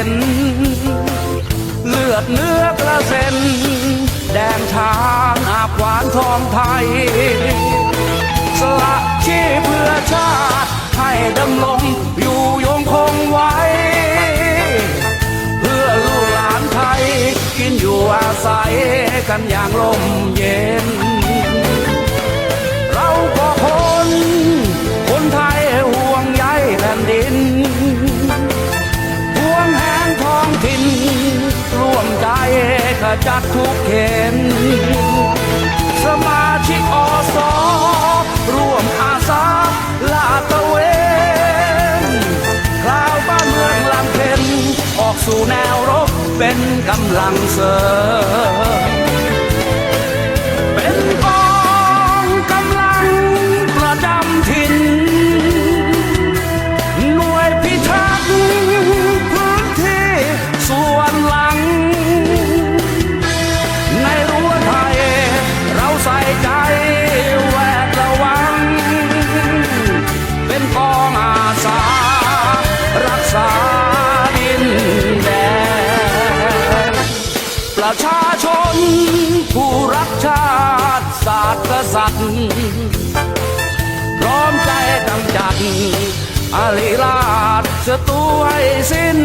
็น เลือดเนื้อกระเซ็น แดงชานอาบหวานทองไทย สละชีพเพื่อชาติ ให้ดำลงอยู่ยงคงไว้ เพื่อลูกหลานไทย กินอยู่อาศัยกันอย่างลมเย็น จัดทุกเข็นสมาชิกอสร่วมอาสาลาตะเวนคราวบ้านเมืองลำเพ็ญออกสู่แนวรบเป็นกำลังเสริม ประชาชน ผู้รักชาติศาสตร์กษัตริย์พร้อมใจกำจัดอาลีลาดศัตรูให้สิ้น